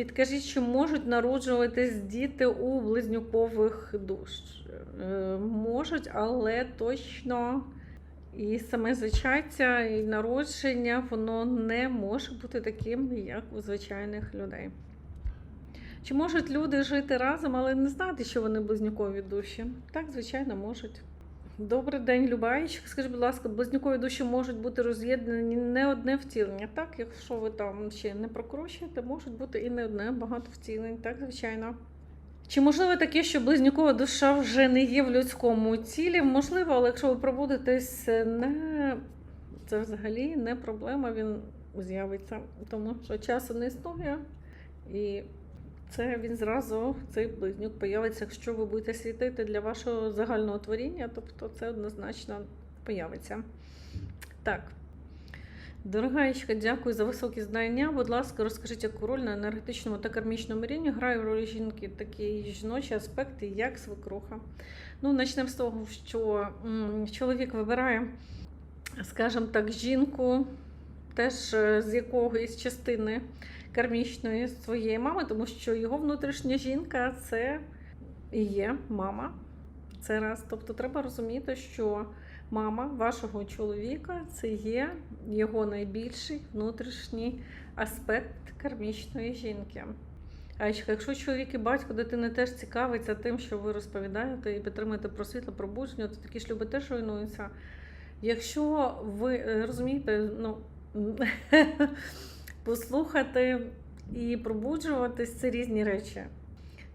Підкажіть, чи можуть народжуватись діти у близнюкових душ? Е, Можуть, але точно і саме зачаття, і народження воно не може бути таким, як у звичайних людей. Чи можуть люди жити разом, але не знати, що вони близнюкові душі? Так, звичайно, можуть. Добрий день, Любаєчка. Скажіть, будь ласка, близнюкові душі можуть бути роз'єднані не одне втілення. Так, якщо ви там ще не прокручуєте, можуть бути і не одне, багато втілень, так, звичайно. Чи можливо таке, що близнюкова душа вже не є в людському тілі? Можливо, але якщо ви пробудетесь не це взагалі не проблема, він з'явиться, тому що часу не існує. І це він зразу, цей близнюк появиться, якщо ви будете світити для вашого загального творіння, тобто це однозначно появиться. Так. Дорогаєчка, дякую за високі знання. Будь ласка, розкажіть, яку роль на енергетичному та кармічному рівні грає в ролі жінки такі жіночі аспекти, як свекруха. Ну, почнемо з того, що чоловік вибирає, скажімо так, жінку теж е, з якоїсь частини кармічної своєї мами, тому що його внутрішня жінка це і є мама. Це раз. Тобто треба розуміти, що мама вашого чоловіка це є його найбільший внутрішній аспект кармічної жінки. А якщо чоловік і батько дитини теж цікавиться тим, що ви розповідаєте і підтримуєте про світло пробудження, то такі шлюби теж руйнуються. Якщо ви е, розумієте, ну послухати і пробуджуватись це різні речі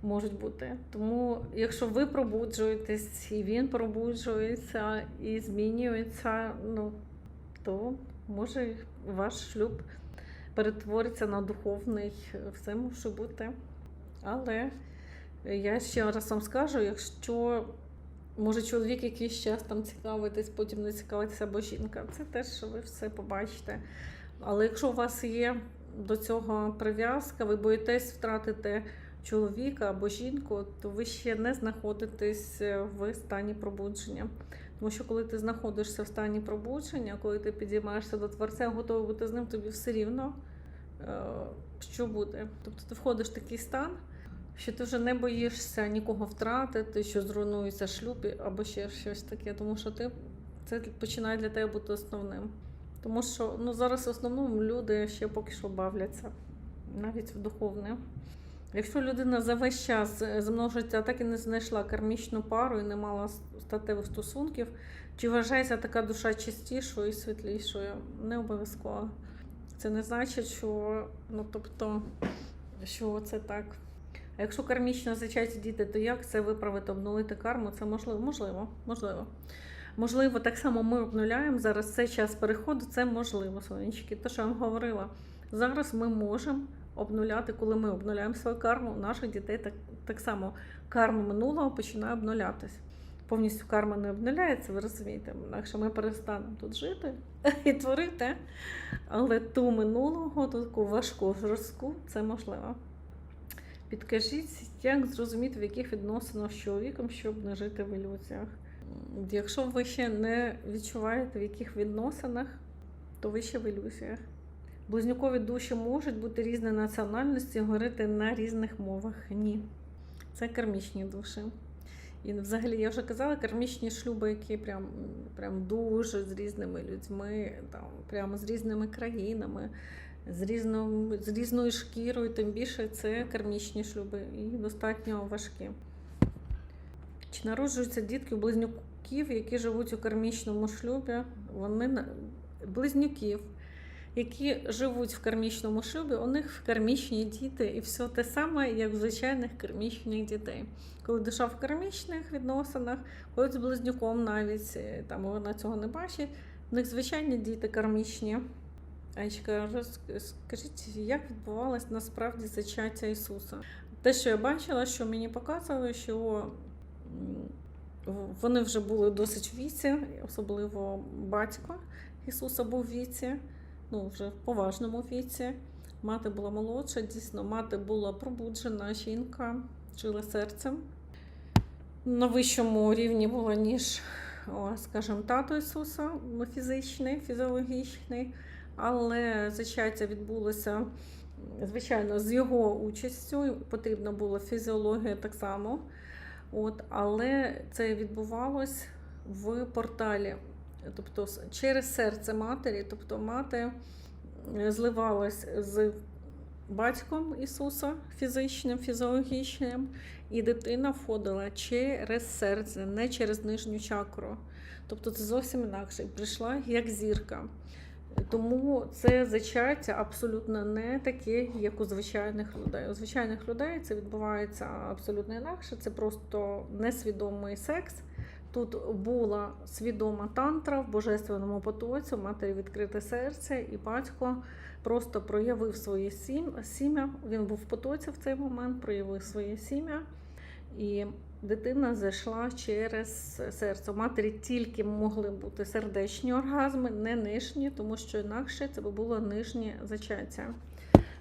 можуть бути. Тому, якщо ви пробуджуєтесь, і він пробуджується і змінюється, ну то може ваш шлюб перетвориться на духовний, все може бути. Але я ще раз вам скажу, якщо може чоловік якийсь час там цікавитись, потім не цікавиться або жінка, це теж ви все побачите. Але якщо у вас є до цього прив'язка, ви боїтесь втратити чоловіка або жінку, то ви ще не знаходитесь в стані пробудження. Тому що коли ти знаходишся в стані пробудження, коли ти підіймаєшся до творця, готовий бути з ним, тобі все рівно, е, що буде. Тобто ти входиш в такий стан, що ти вже не боїшся нікого втратити, що зруйнується шлюб або ще щось таке, тому що ти це починає для тебе бути основним. Тому що ну, зараз в основному люди ще поки що бавляться, навіть в духовне. Якщо людина за весь час земного життя так і не знайшла кармічну пару і не мала статевих стосунків, чи вважається така душа чистішою і світлішою? Не обов'язково. Це не значить, що ну, тобто, що це так. А якщо кармічно зачаті діти, то як це виправити, обнулити карму? Це можливо, можливо, можливо. Можливо, так само ми обнуляємо зараз цей час переходу, це можливо, сонечки. Те, що я вам говорила, зараз ми можемо обнуляти, коли ми обнуляємо свою карму, наших дітей так, так само карма минулого починає обнулятись. Повністю карма не обнуляється, ви розумієте, інакше ми перестанемо тут жити і творити. Але ту минулого, ту таку важку жорстку, це можливо. Підкажіть, як зрозуміти, в яких відносинах з чоловіком, щоб не жити в ілюзіях. Якщо ви ще не відчуваєте, в яких відносинах, то ви ще в ілюзіях. Близнюкові душі можуть бути різної національності, говорити на різних мовах. Ні. Це кармічні душі. І взагалі, я вже казала, кармічні шлюби, які прям, прям дуже з різними людьми, там, прямо з різними країнами, з, різно, з різною шкірою, тим більше це кармічні шлюби і достатньо важкі. Чи народжуються дітки у близнюків, які живуть у кармічному шлюбі? Вони близнюків, які живуть в кармічному шлюбі, у них кармічні діти, і все те саме, як в звичайних кармічних дітей. Коли душа в кармічних відносинах, коли з близнюком навіть е, там вона цього не бачить, у них звичайні діти кармічні. Роз- скажіть, як відбувалось насправді зачаття Ісуса? Те, що я бачила, що мені показували, що вони вже були досить в віці, особливо батько Ісуса був в віці, ну вже в поважному віці. Мати була молодша, дійсно, мати була пробуджена жінка, жила серцем. На вищому рівні була, ніж, скажімо, тато Ісуса, фізичний, фізіологічний, але зачаття відбулося Звичайно, з його участю потрібна була фізіологія так само. От, але це відбувалось в порталі, тобто через серце матері, тобто мати зливалась з батьком Ісуса фізичним, фізіологічним, і дитина входила через серце, не через нижню чакру. Тобто це зовсім інакше. Прийшла як зірка. Тому це зачаття абсолютно не таке, як у звичайних людей. У звичайних людей це відбувається абсолютно інакше. Це просто несвідомий секс. Тут була свідома тантра в божественному потоці, матері відкрите серце, і батько просто проявив своє сім- сім'я. Він був в потоці в цей момент, проявив своє сім'я. І дитина зайшла через серце. У матері тільки могли бути сердечні оргазми, не нижні, тому що інакше це було нижнє зачаття.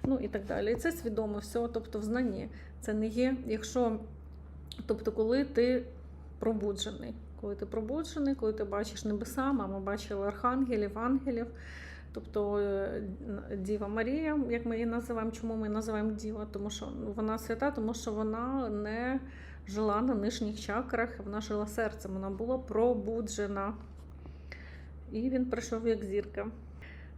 Ну і так далі. І це свідомо все, тобто в знанні. Це не є, якщо, тобто, коли ти пробуджений. Коли ти пробуджений, коли ти бачиш небеса, мама бачила архангелів, ангелів. Тобто е, Діва Марія, як ми її називаємо, чому ми її називаємо Діва? Тому що вона свята, тому що вона не жила на нижніх чакрах, вона жила серцем, вона була пробуджена. І він прийшов як зірка.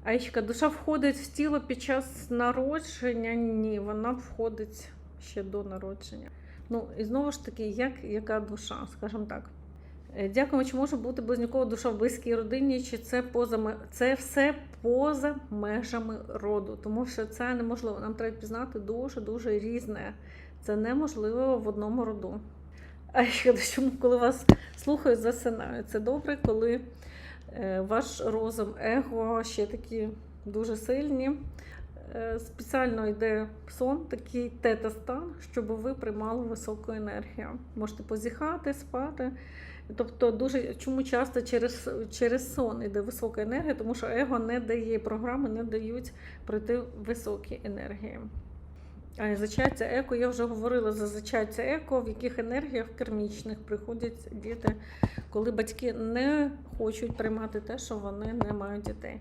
Аїчка, душа входить в тіло під час народження? Ні, вона входить ще до народження. Ну, і знову ж таки, як яка душа, скажімо так. Е, Дякуємо, чи може бути близнюкова душа в близькій родині, чи це поза це все поза межами роду, тому що це неможливо. Нам треба пізнати дуже дуже різне. Це неможливо в одному роду. А ще чому, коли вас слухають, засинають. Це добре, коли е, ваш розум, его ще такі дуже сильні. Е, Спеціально йде сон, такий тета-стан, щоб ви приймали високу енергію. Можете позіхати, спати. Тобто, дуже чому часто через, через сон йде висока енергія, тому що его не дає, програми не дають пройти високі енергії. Зачаття еко, я вже говорила за зачаття еко, в яких енергіях кермічних приходять діти, коли батьки не хочуть приймати те, що вони не мають дітей.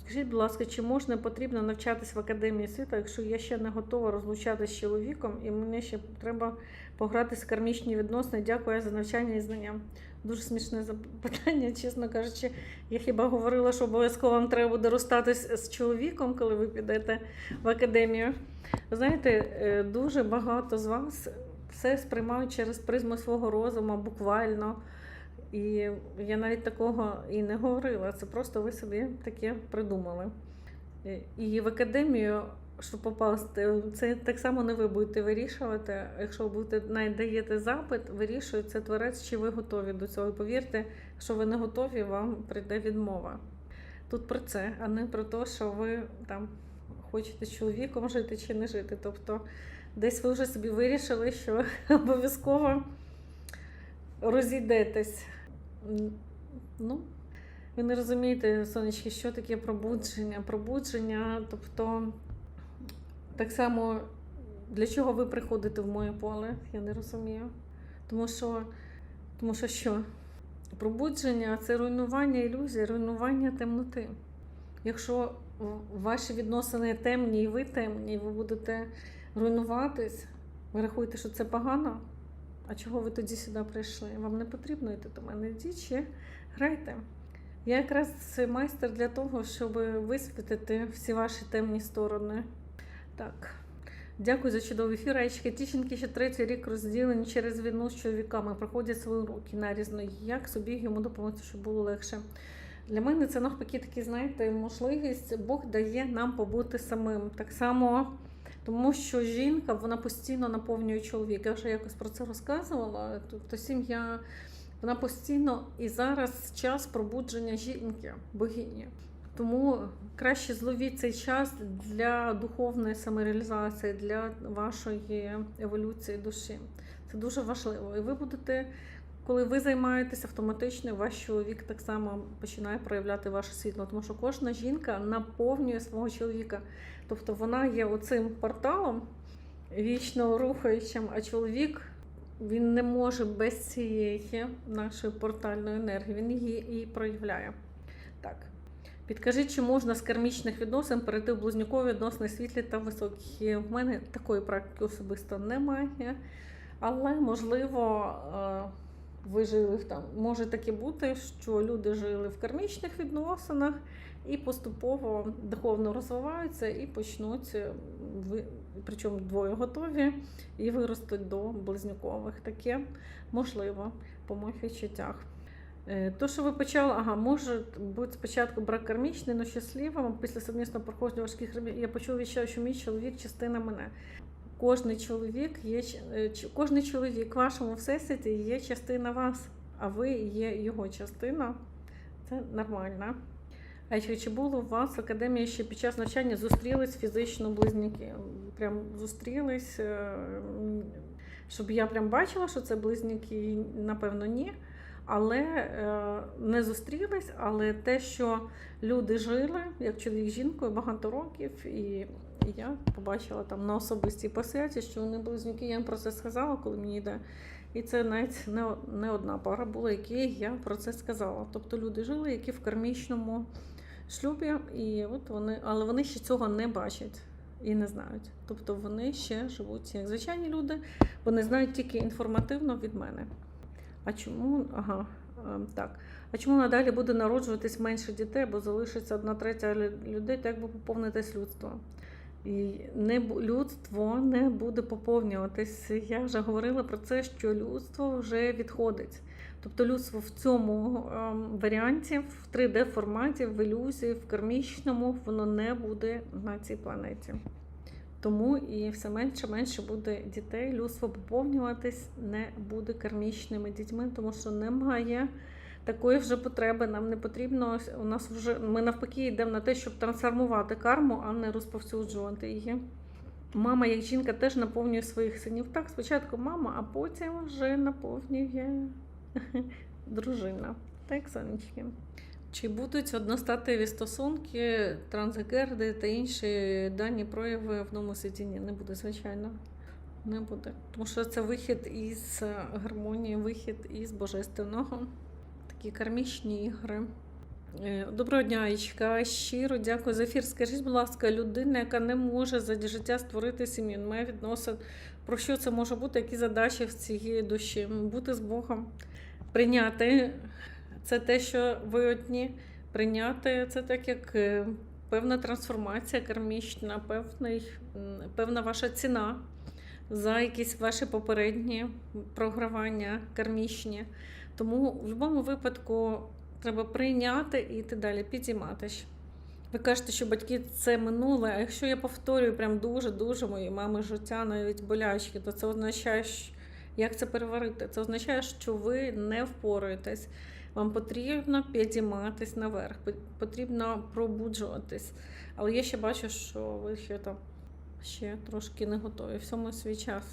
Скажіть, будь ласка, чи можна потрібно навчатись в академії світу, якщо я ще не готова розлучатися з чоловіком, і мені ще треба погратись в кармічні відносини? Дякую за навчання і знання. Дуже смішне запитання, чесно кажучи. Я хіба говорила, що обов'язково вам треба буде розстатись з чоловіком, коли ви підете в академію. Знаєте, е, дуже багато з вас все сприймають через призму свого розуму, буквально. І я навіть такого і не говорила. Це просто ви собі таке придумали. Е, І в академію, щоб попасти, це так само не ви будете вирішувати. Якщо ви будете навіть даєте запит, вирішує це творець, чи ви готові до цього. Повірте, якщо ви не готові, вам прийде відмова. Тут про це, а не про те, що ви там хочете з чоловіком жити чи не жити. Тобто десь ви вже собі вирішили, що обов'язково розійдетесь. Ну, ви не розумієте, сонечки, що таке пробудження. Пробудження, тобто так само для чого ви приходите в моє поле, я не розумію. Тому що, тому що що? Пробудження це руйнування ілюзій, руйнування темноти. Якщо ваші відносини темні і ви темні, і ви будете руйнуватись, ви рахуєте, що це погано? А чого ви тоді сюди прийшли? Вам не потрібно йти до мене. Йдіть ще грайте. Я якраз майстер для того, щоб висвітити всі ваші темні сторони. Так. Дякую за чудовий ефір. Речки Тіщенки ще третій рік розділені через війну з чоловіками. Проходять свої уроки нарізно. Як собі йому допомогти, щоб було легше? Для мене це навпаки такі, знаєте, можливість Бог дає нам побути самим. Так само, тому що жінка вона постійно наповнює чоловіка. Я вже якось про це розказувала. Тобто сім'я вона постійно і зараз час пробудження жінки, богині. Тому краще зловіть цей час для духовної самореалізації, для вашої еволюції душі. Це дуже важливо. І ви будете, коли ви займаєтесь автоматично, ваш чоловік так само починає проявляти ваше світло, тому що кожна жінка наповнює свого чоловіка. Тобто вона є оцим порталом вічно рухаючим, а чоловік він не може без цієї нашої портальної енергії, він її і проявляє. Так. Підкажіть, чи можна з кармічних відносин перейти в близнюкові відносини світлі та високі? В мене такої практики особисто немає, але можливо. Ви жили в там. Може таке бути, що люди жили в кармічних відносинах і поступово духовно розвиваються і почнуть, е, причому двоє готові, і виростуть до близнюкових. Таке можливо по моїх відчуттях. Е, То, що ви почали, ага, може бути спочатку брак кармічний, але щасливим, після совмісного проходження важких робіт, я почув відчуття, що мій чоловік частина мене. Кожний чоловік є е, кожний чоловік в вашому всесвіті є частина вас, а ви є його частина. Це нормально. А чи, було у вас в академії ще під час навчання зустрілись фізично близнюки? Прям зустрілись, е, щоб я прям бачила, що це близнюки, напевно, ні. Але е, не зустрілись, але те, що люди жили, як чоловік жінкою, багато років, і я побачила там на особистій посвяті, що вони близнюки. Я їм про це сказала, коли мені йде. І це навіть не, одна пара була, які я про це сказала. Тобто люди жили, які в кармічному шлюбі, і от вони, але вони ще цього не бачать і не знають. Тобто вони ще живуть як звичайні люди, вони знають тільки інформативно від мене. А чому? Ага, ем, так. А чому надалі буде народжуватись менше дітей, бо залишиться одна третя людей, так би поповнитись людство? І не людство не буде поповнюватись. Я вже говорила про це, що людство вже відходить. Тобто людство в цьому ем, варіанті, в 3D форматі, в ілюзії, в кармічному, воно не буде на цій планеті. Тому і все менше менше буде дітей. Людство поповнюватись не буде кармічними дітьми, тому що немає такої вже потреби. Нам не потрібно. У нас вже ми навпаки йдемо на те, щоб трансформувати карму, а не розповсюджувати її. Мама, як жінка, теж наповнює своїх синів. Так, спочатку мама, а потім вже наповнює дружина. Так, сонечки. Чи будуть одностатеві стосунки, трансгерди та інші дані прояви в новому світі? Ні, не буде, звичайно. Не буде. Тому що це вихід із е, гармонії, вихід із божественного. Такі кармічні ігри. Е, Доброго дня, Аїчка. Щиро дякую за ефір. Скажіть, будь ласка, людина, яка не може за життя створити сім'ю, має відносин. Про що це може бути? Які задачі в цієї душі? Бути з Богом, прийняти це те, що ви одні. Прийняти це так, як е, певна трансформація кармічна, певний, певна ваша ціна за якісь ваші попередні програвання кармічні. Тому в будь-якому випадку треба прийняти і йти далі, підійматись. Ви кажете, що батьки це минуле, а якщо я повторюю прям дуже-дуже моєї мами життя, навіть болячки, то це означає, що- як це переварити? Це означає, що ви не впораєтесь. Вам потрібно підійматись наверх, потрібно пробуджуватись. Але я ще бачу, що ви ще там ще трошки не готові. Всьому свій час.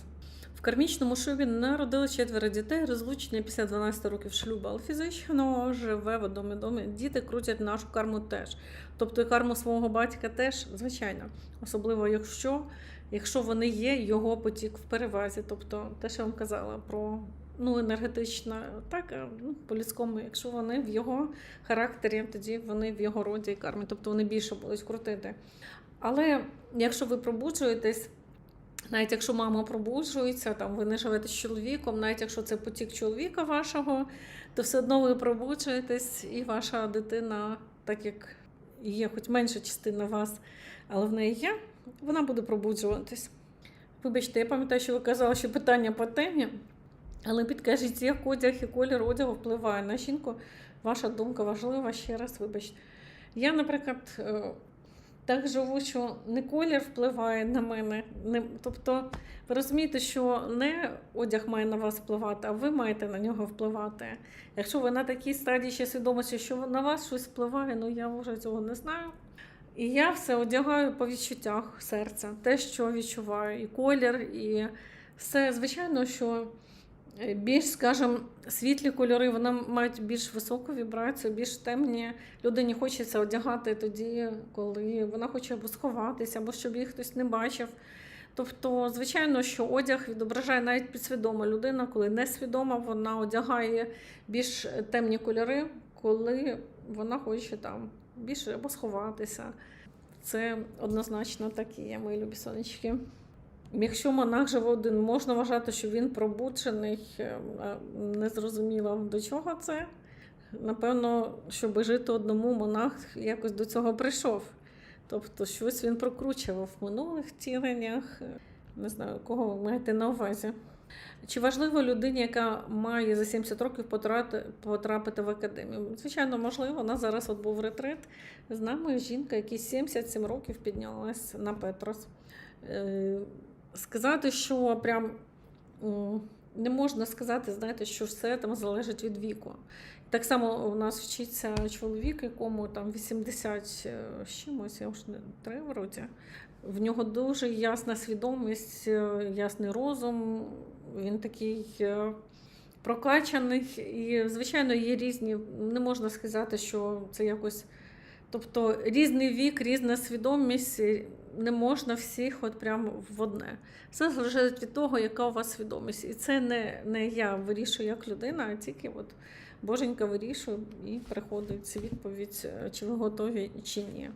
Кармічному шлюбі народили четверо дітей, розлучення після 12 років шлюбу, але фізично живе в одному домі. Діти крутять нашу карму теж. Тобто і карму свого батька теж, звичайно. Особливо, якщо, якщо вони є, його потік в перевазі. Тобто, те, що я вам казала про ну, енергетично, так, ну, по-людському, якщо вони в його характері, тоді вони в його роді і кармі, тобто вони більше будуть крутити. Але якщо ви пробуджуєтесь, навіть якщо мама пробуджується, там ви не живете з чоловіком, навіть якщо це потік чоловіка вашого, то все одно ви пробуджуєтесь, і ваша дитина, так як є хоч менша частина вас, але в неї є, вона буде пробуджуватись. Вибачте, я пам'ятаю, що ви казали, що питання по темі, але підкажіть, як одяг і колір одягу впливає на жінку. Ваша думка важлива, ще раз вибачте. Я, наприклад, е, так живу, що не колір впливає на мене. Не, тобто, ви розумієте, що не одяг має на вас впливати, а ви маєте на нього впливати. Якщо ви на такій стадії ще свідомості, що на вас щось впливає, ну я вже цього не знаю. І я все одягаю по відчуттях серця, те, що відчуваю, і колір, і все. Звичайно, що більш, скажімо, світлі кольори вони мають більш високу вібрацію, більш темні. Людині хочеться одягати тоді, коли вона хоче або сховатися, або щоб їх хтось не бачив. Тобто, звичайно, що одяг відображає навіть підсвідома людина, коли несвідома, вона одягає більш темні кольори, коли вона хоче там більше або сховатися. Це однозначно так і є, мої любі сонечки. Якщо монах живе один, можна вважати, що він пробуджений, е, а не зрозуміло до чого це. Напевно, щоб жити одному, монах якось до цього прийшов. Тобто, щось він прокручував в минулих втіленнях. Не знаю, кого ви маєте на увазі. Чи важливо людині, яка має за 70 років потрапити в академію? Звичайно, можливо. У нас зараз от був ретрит. З нами жінка, якій 77 років піднялась на Петрос. Е, Сказати, що прям не можна сказати, знаєте, що все там залежить від віку. Так само у нас вчиться чоловік, якому там 80 з чимось, я вже не три вроді. В нього дуже ясна свідомість, е, ясний розум. Він такий е, прокачаний. І, звичайно, є різні. Не можна сказати, що це якось. Тобто різний вік, різна свідомість, не можна всіх от прямо в одне. Все залежить від того, яка у вас свідомість. І це не, не я вирішую як людина, а тільки от Боженька вирішує і приходить відповідь, е, чи ви готові чи ні.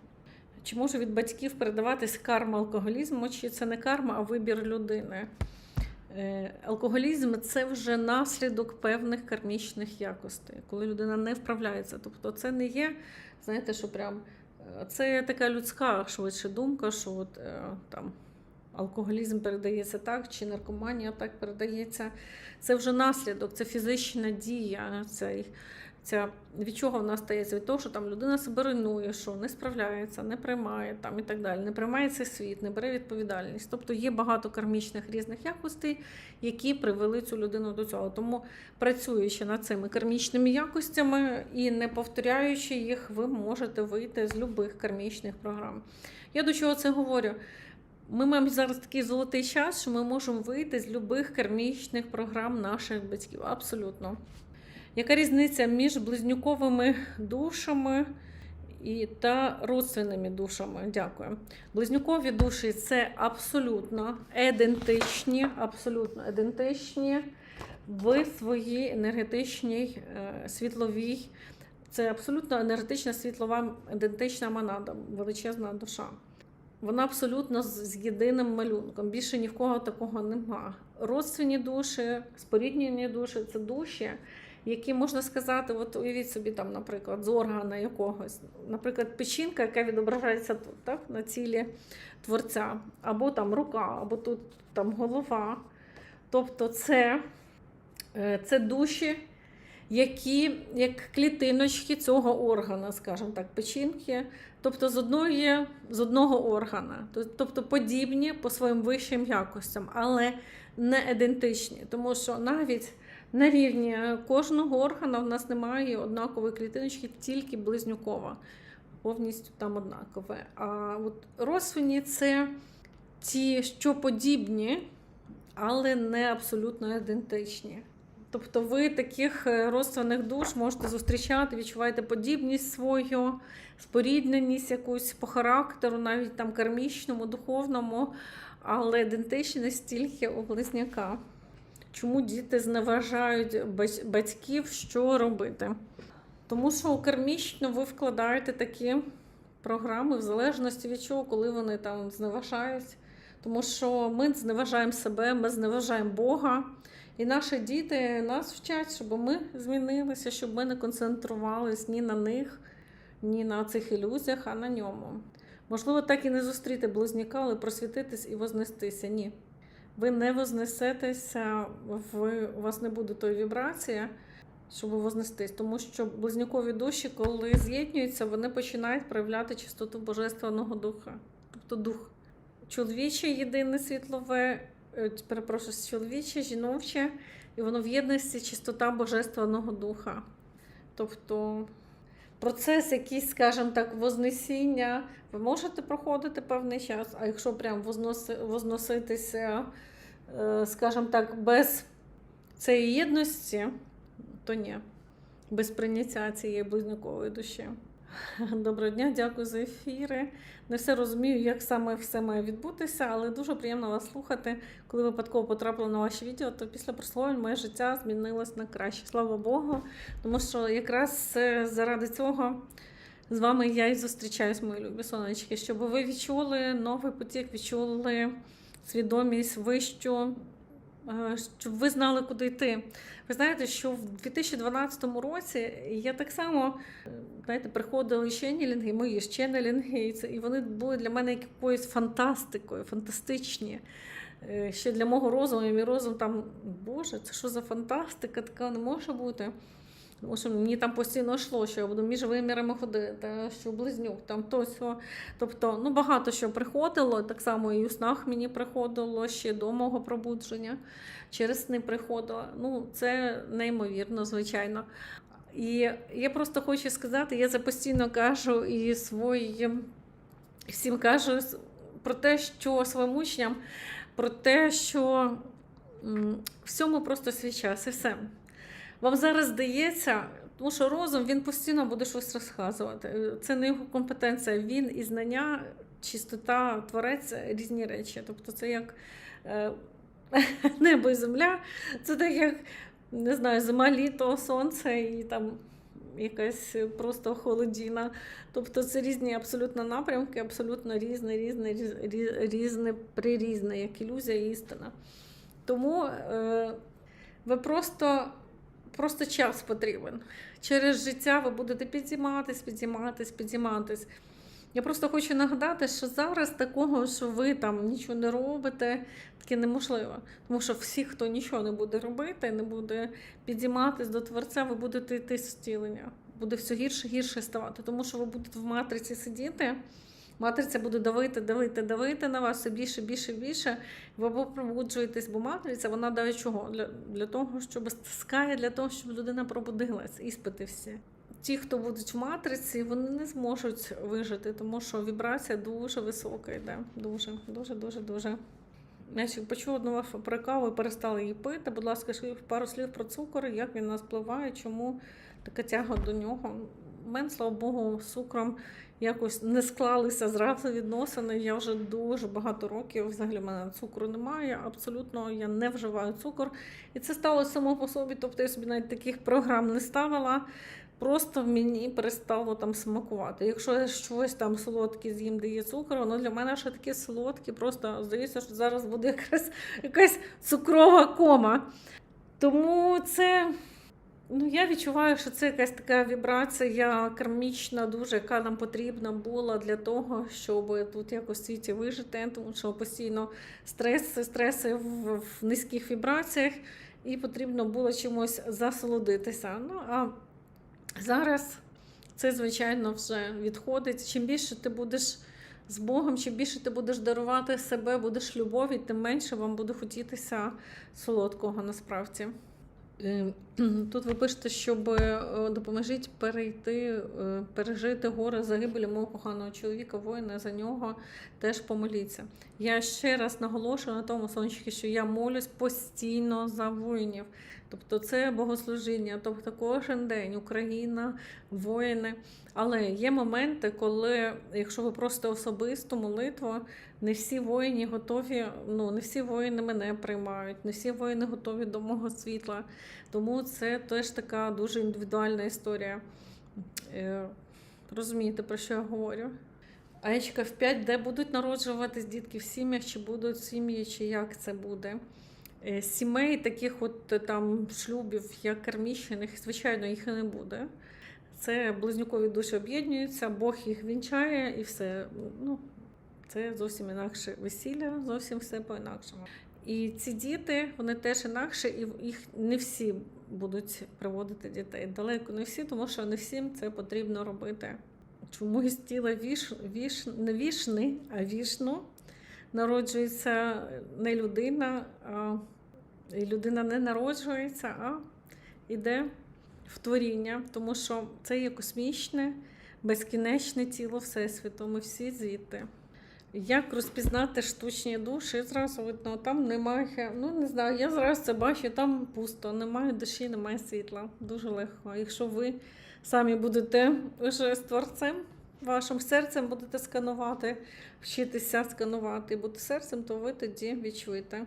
Чи може від батьків передаватись карма алкоголізму, чи це не карма, а вибір людини? Е, Алкоголізм це вже наслідок певних кармічних якостей, коли людина не вправляється. Тобто це не є, знаєте, що прям це така людська швидше думка, що от, е, там, алкоголізм передається так, чи наркоманія так передається. Це вже наслідок, це фізична дія. Цей, ця, від чого вона стається? Від того, що там людина себе руйнує, що не справляється, не приймає там, і так далі, не приймає цей світ, не бере відповідальність. Тобто є багато кармічних різних якостей, які привели цю людину до цього. Тому працюючи над цими кармічними якостями і не повторяючи їх, ви можете вийти з будь-яких кармічних програм. Я до чого це говорю? Ми маємо зараз такий золотий час, що ми можемо вийти з будь-яких кармічних програм наших батьків. Абсолютно. Яка різниця між близнюковими душами і та родственними душами? Дякую. Близнюкові душі це абсолютно ідентичні, абсолютно ідентичні в своїй енергетичній е, світловій. Це абсолютно енергетична світлова ідентична монада, величезна душа. Вона абсолютно з єдиним малюнком. Більше ні в кого такого нема. Родственні душі, споріднені душі це душі, які можна сказати, от уявіть собі, там, наприклад, з органа якогось, наприклад, печінка, яка відображається тут, так, на тілі творця, або там рука, або тут там голова. Тобто це, е, це душі, які як клітиночки цього органа, скажімо так, печінки, тобто з одної, з одного органа, тобто подібні по своїм вищим якостям, але не ідентичні, тому що навіть на рівні кожного органа в нас немає однакової клітиночки, тільки близнюкова, повністю там однакове. А от розсвіні це ті, що подібні, але не абсолютно ідентичні. Тобто ви таких е, родственних душ можете зустрічати, відчуваєте подібність свою, спорідненість якусь по характеру, навіть там кармічному, духовному, але ідентичність тільки у близняка. Чому діти зневажають батьків, що робити? Тому що кармічно ви вкладаєте такі програми в залежності від чого, коли вони там зневажають. Тому що ми зневажаємо себе, ми зневажаємо Бога. І наші діти нас вчать, щоб ми змінилися, щоб ми не концентрувалися ні на них, ні на цих ілюзіях, а на ньому. Можливо, так і не зустріти близнюка, але просвітитись і вознестися. Ні. Ви не вознесетеся, ви, у вас не буде тої вібрації, щоб вознестись. Тому що близнюкові душі, коли з'єднуються, вони починають проявляти чистоту Божественного Духа. Тобто дух. Чоловіче єдине світлове, е, перепрошую, чоловіче, жіноче, і воно в єдності чистота Божественного Духа. Тобто процес якийсь, скажімо так, вознесіння, ви можете проходити певний час, а якщо прям возноси, возноситися, е, скажімо так, без цієї єдності, то ні, без прийняття цієї близнюкової душі. Доброго дня, дякую за ефіри. Не все розумію, як саме все має відбутися, але дуже приємно вас слухати. Коли випадково потрапила на ваші відео, то після прословлень моє життя змінилось на краще. Слава Богу. Тому що якраз е, заради цього З вами я і зустрічаюсь, мої любі сонечки, щоб ви відчули новий потік, відчули свідомість вищу, щоб ви знали, куди йти. Ви знаєте, що в 2012 році я так само, е, знаєте, приходили щенілінги, мої ченнелінги, і це- і вони були для мене якоюсь фантастикою, фантастичні. Е, Ще для мого розуму, і мій розум там, Боже, це що за фантастика, така не може бути. Тому що мені там постійно йшло, що я буду між вимірами ходити, що близнюк, там то сьо. Тобто, ну багато що приходило, так само і у снах мені приходило ще до мого пробудження, через сни приходило. Ну, це неймовірно, звичайно. І я просто хочу сказати, я це постійно кажу і своїм всім кажу про те, що своїм учням, про те, що всьому просто свій час і все. Вам зараз здається, тому що розум він постійно буде щось розказувати. Це не його компетенція. Він і знання, чистота, творець різні речі. Тобто, це як е, небо і земля, це так як не знаю, зима, літо, сонце і там якась просто холодіна. Тобто це різні абсолютно напрямки, абсолютно різне, різне, різ- різ- різне, прирізне, як ілюзія і істина. Тому е, ви просто, просто час потрібен. Через життя ви будете підійматись, підійматись, підійматись. Я просто хочу нагадати, що зараз такого, що ви там нічого не робите, таке неможливо. Тому що всі, хто нічого не буде робити, не буде підійматись до Творця, ви будете йти з втілення. Буде все гірше, гірше ставати. Тому що ви будете в матриці сидіти. Матриця буде давити, давити, давити на вас все більше, більше, більше. Ви або пробуджуєтесь, бо матриця вона дає чого? Для, для того, щоб стискає, для того, щоб людина пробудилась, іспити всі. Ті, хто будуть в матриці, вони не зможуть вижити, тому що вібрація дуже висока йде. Дуже, дуже, дуже, дуже. Я ще почула одну вашу про каву і перестала її пити. Будь ласка, пару слів про цукор, як він нас впливає, чому така тяга до нього. У мене, слава Богу, з цукром якось не склалися зразу відносини. Я вже дуже багато років взагалі в мене цукру немає. Абсолютно я не вживаю цукор. І це сталося само по собі. Тобто я собі навіть таких програм не ставила. Просто мені перестало там смакувати. Якщо я щось там солодке з'їм, де є цукор, воно для мене ще таке солодке, просто здається, що зараз буде якраз якась цукрова кома. Тому це. Ну, я відчуваю, що це якась така вібрація кармічна, дуже яка нам потрібна була для того, щоб тут якось в світі вижити, тому що постійно стреси, стреси в, низьких вібраціях, і потрібно було чимось засолодитися. Ну а зараз це, звичайно, вже відходить. Чим більше ти будеш з Богом, чим більше ти будеш дарувати себе, будеш любові, тим менше вам буде хотітися солодкого насправді. Тут ви пишете, щоб е, допоможіть перейти, е, пережити горе загибелі мого коханого чоловіка, воїна за нього теж помоліться. Я ще раз наголошую на тому, сонечки, що я молюсь постійно за воїнів. Тобто це богослужіння, тобто кожен день Україна, воїни. Але є моменти, коли, якщо ви просто особисту молитву, не всі воїни готові, ну не всі воїни мене приймають, не всі воїни готові до мого світла. Тому це теж така дуже індивідуальна історія. Е, Розумієте, про що я говорю? Аєчка в 5, де будуть народжуватись дітки в сім'ях, чи будуть сім'ї, чи як це буде? Е, Сімей, таких от е, там шлюбів, як карміщених, звичайно, їх і не буде. Це близнюкові душі об'єднуються, Бог їх вінчає і все. Ну, це зовсім інакше весілля, зовсім все по-інакшому. І ці діти, вони теж інакше, і їх не всі будуть приводити дітей. Далеко не всі, тому що не всім це потрібно робити. Чомусь тіла віш, віш, не вішни, а вішну народжується не людина, а і людина не народжується, а йде в творіння, тому що це є космічне, безкінечне тіло Всесвіту. Ми всі звідти. Як розпізнати штучні душі? Зразу видно, там немає. Ну не знаю, я зразу це бачу, там пусто, немає душі, немає світла. Дуже легко. Якщо ви самі будете вже з творцем, вашим серцем будете сканувати, вчитися сканувати і бути серцем, то ви тоді відчуєте.